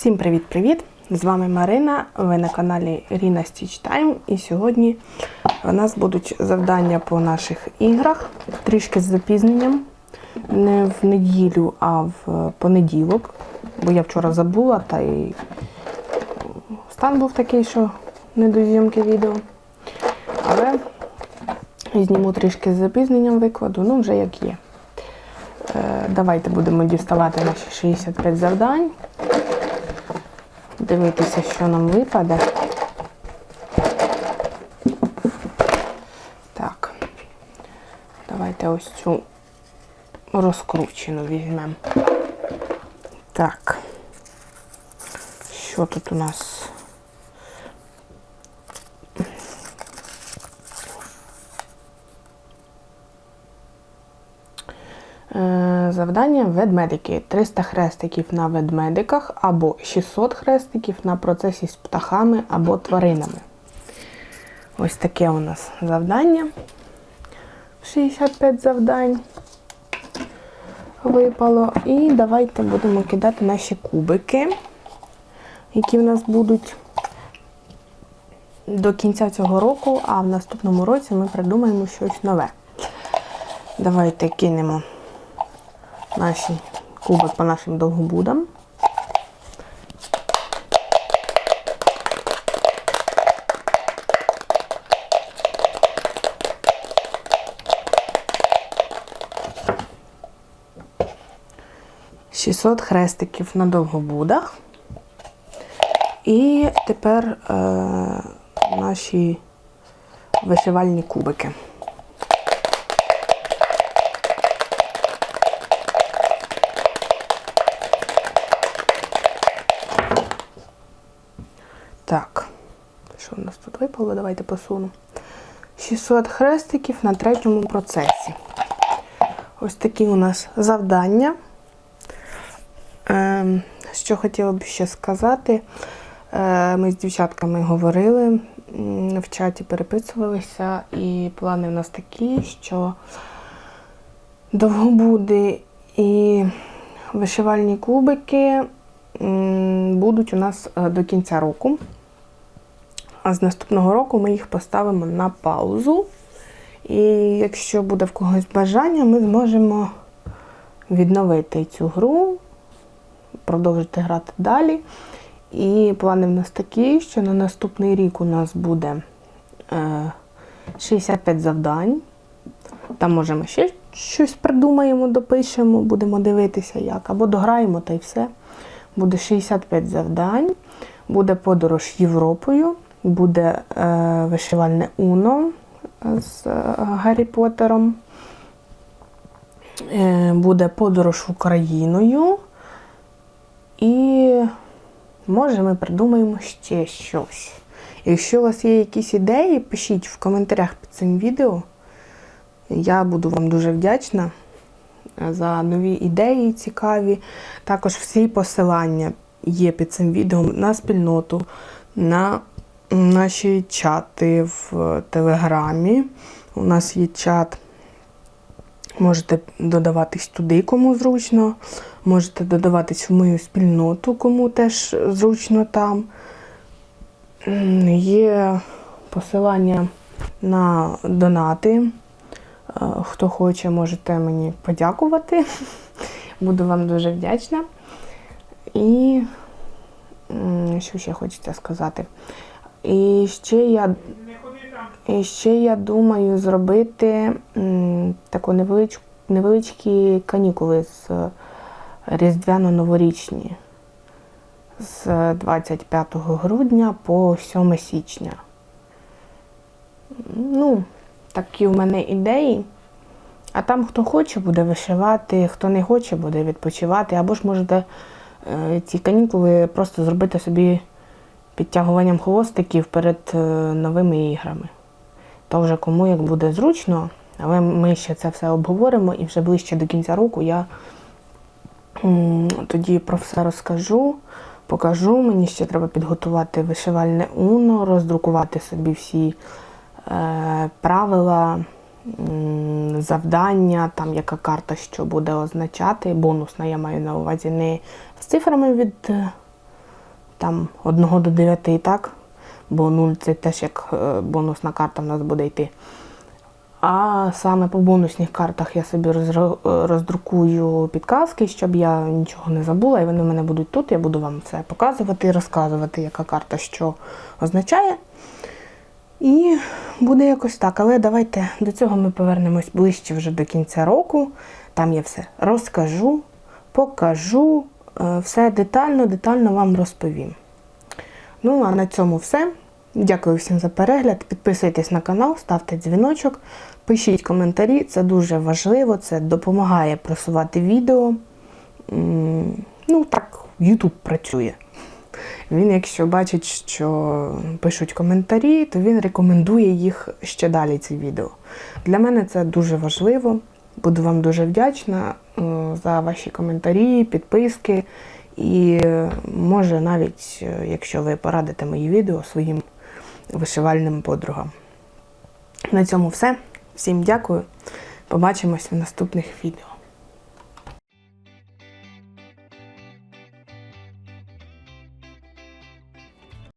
Всім привіт-привіт! З вами Марина. Ви на каналі Ріна Stitch Time. І сьогодні у нас будуть завдання по наших іграх трішки з запізненням. Не в неділю, а в понеділок. Бо я вчора забула, та й стан був такий, що не до зйомки відео. Але зніму трішки з запізненням викладу, ну вже як є. Е, Давайте будемо діставати наші 65 завдань. Дивитися, що нам випаде. Так. Давайте ось цю розкручену візьмемо. Так. Що тут у нас? Е, Завдання ведмедики. 300 хрестиків на ведмедиках або 600 хрестиків на процесі з птахами або тваринами. Ось таке у нас завдання. 65 завдань випало. І давайте будемо кидати наші кубики, які в нас будуть до кінця цього року, а в наступному році ми придумаємо щось нове. Давайте кинемо наші кубик по нашим довгобудам. Шістсот хрестиків на довгобудах. І тепер е, наші вишивальні кубики. Так, тут випало? Давайте посуну. 600 хрестиків на третьому процесі. Ось такі у нас завдання. Ем, що хотіла б ще сказати, е, ми з дівчатками говорили, в чаті переписувалися, і плани в нас такі, що довгобуди і вишивальні кубики будуть у нас е, до кінця року. А з наступного року ми їх поставимо на паузу. І якщо буде в когось бажання, ми зможемо відновити цю гру, продовжити грати далі. І плани в нас такі, що на наступний рік у нас буде е, 65 завдань. Там можемо ще щось придумаємо, допишемо, будемо дивитися як. Або дограємо та й все. Буде 65 завдань, буде подорож Європою, буде е, вишивальне Уно з е, Гаррі Поттером, е, буде подорож Україною. І може ми придумаємо ще щось. Якщо у вас є якісь ідеї, пишіть в коментарях під цим відео. Я буду вам дуже вдячна за нові ідеї цікаві. Також всі посилання є під цим відео на спільноту, на наші чати в Телеграмі. У нас є чат. Можете додаватись туди, кому зручно. Можете додаватись в мою спільноту, кому теж зручно там. Є посилання на донати. Е, Хто хоче, можете мені подякувати. Буду вам дуже вдячна. І що ще хочеться сказати? І ще я, і ще я думаю зробити таку невелич, невеличкі канікули з різдвяно-новорічні з 25 грудня по 7 січня. Ну, такі у мене ідеї. А там хто хоче, буде вишивати, хто не хоче, буде відпочивати. Або ж можете е, ці канікули просто зробити собі підтягуванням хвостиків перед е, новими іграми. То вже кому як буде зручно, але ми ще це все обговоримо і вже ближче до кінця року я тоді про все розкажу, покажу. Мені ще треба підготувати вишивальне уно, роздрукувати собі всі е, правила, завдання, там яка карта що буде означати. Бонусна я маю на увазі не з цифрами від е, там 1 до 9 і так, бо 0 це теж як е, бонусна карта в нас буде йти. А саме по бонусних картах я собі е, роздрукую підказки, щоб я нічого не забула, і вони в мене будуть тут. Я буду вам це показувати і розказувати, яка карта що означає. І буде якось так. Але давайте до цього ми повернемось ближче вже до кінця року. Там я все розкажу, покажу, все детально, детально вам розповім. Ну, а на цьому все. Дякую всім за перегляд. Підписуйтесь на канал, ставте дзвіночок, пишіть коментарі, це дуже важливо, це допомагає просувати відео. Ну, так, YouTube працює. Він, якщо бачить, що пишуть коментарі, то він рекомендує їх ще далі, ці відео. Для мене це дуже важливо. Буду вам дуже вдячна е, за ваші коментарі, підписки. І е, може навіть, е, якщо ви порадите мої відео своїм вишивальним подругам. На цьому все. Всім дякую. Побачимось в наступних відео.